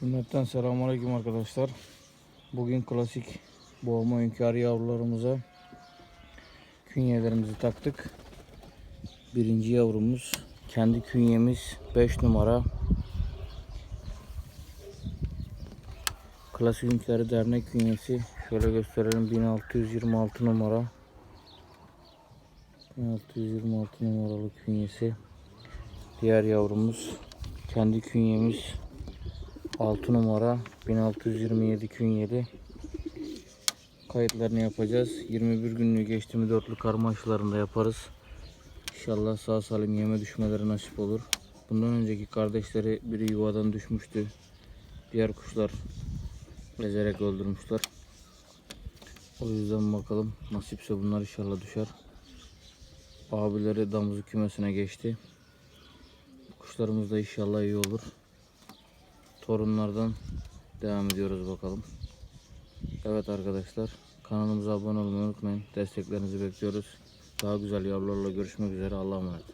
Cümletten selamünaleyküm arkadaşlar. Bugün klasik boğma hünkârı yavrularımıza künyelerimizi taktık. Birinci yavrumuz kendi künyemiz 5 numara. Klasik Hünkârı Dernek künyesi şöyle gösterelim 1626 numara. 1626 numaralı künyesi. Diğer yavrumuz kendi künyemiz 6 numara 1627 künyeli kayıtlarını yapacağız. 21 günlüğü geçti mi dörtlü karma aşılarını da yaparız. İnşallah sağ salim yeme düşmeleri nasip olur. Bundan önceki kardeşleri biri yuvadan düşmüştü. Diğer kuşlar ezerek öldürmüşler. O yüzden bakalım nasipse bunlar inşallah düşer. Abileri damızı kümesine geçti. Kuşlarımız da inşallah iyi olur torunlardan devam ediyoruz bakalım. Evet arkadaşlar kanalımıza abone olmayı unutmayın. Desteklerinizi bekliyoruz. Daha güzel yavrularla görüşmek üzere. Allah'a emanet.